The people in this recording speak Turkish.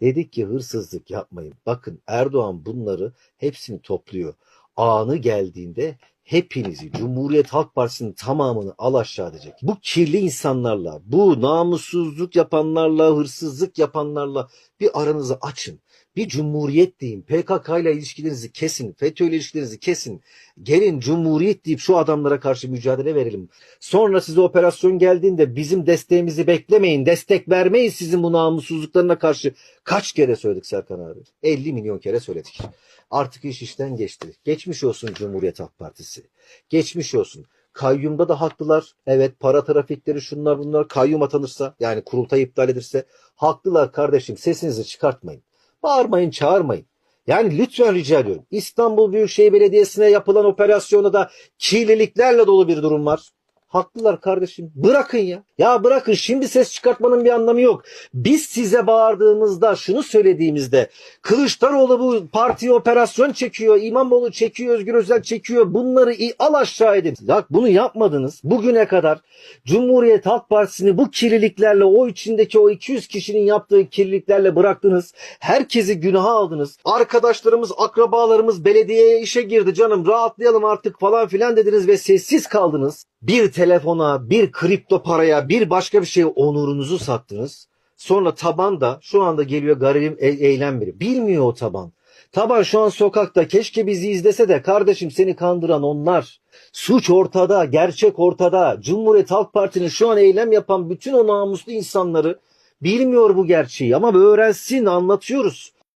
Dedik ki hırsızlık yapmayın. Bakın Erdoğan bunları hepsini topluyor. Anı geldiğinde hepinizi Cumhuriyet Halk Partisi'nin tamamını al aşağı edecek. Bu kirli insanlarla, bu namussuzluk yapanlarla, hırsızlık yapanlarla bir aranızı açın. Bir cumhuriyet deyin. PKK ile ilişkilerinizi kesin. FETÖ ile ilişkilerinizi kesin. Gelin cumhuriyet deyip şu adamlara karşı mücadele verelim. Sonra size operasyon geldiğinde bizim desteğimizi beklemeyin. Destek vermeyin sizin bu namussuzluklarına karşı. Kaç kere söyledik Serkan abi? 50 milyon kere söyledik. Artık iş işten geçti. Geçmiş olsun Cumhuriyet Halk Partisi. Geçmiş olsun. Kayyumda da haklılar. Evet para trafikleri şunlar bunlar kayyum atanırsa yani kurultay iptal edilirse haklılar kardeşim sesinizi çıkartmayın. Bağırmayın çağırmayın. Yani lütfen rica ediyorum. İstanbul Büyükşehir Belediyesi'ne yapılan operasyonda da kirliliklerle dolu bir durum var. Haklılar kardeşim. Bırakın ya. Ya bırakın şimdi ses çıkartmanın bir anlamı yok. Biz size bağırdığımızda şunu söylediğimizde Kılıçdaroğlu bu partiye operasyon çekiyor. İmamoğlu çekiyor. Özgür Özel çekiyor. Bunları al aşağı edin. Bak bunu yapmadınız. Bugüne kadar Cumhuriyet Halk Partisi'ni bu kirliliklerle o içindeki o 200 kişinin yaptığı kirliliklerle bıraktınız. Herkesi günaha aldınız. Arkadaşlarımız, akrabalarımız belediyeye işe girdi canım rahatlayalım artık falan filan dediniz ve sessiz kaldınız. Bir telefona, bir kripto paraya, bir başka bir şeye onurunuzu sattınız. Sonra taban da şu anda geliyor garibim e- eylem biri. Bilmiyor o taban. Taban şu an sokakta keşke bizi izlese de kardeşim seni kandıran onlar. Suç ortada, gerçek ortada. Cumhuriyet Halk Parti'nin şu an eylem yapan bütün o namuslu insanları bilmiyor bu gerçeği ama öğrensin anlatıyoruz.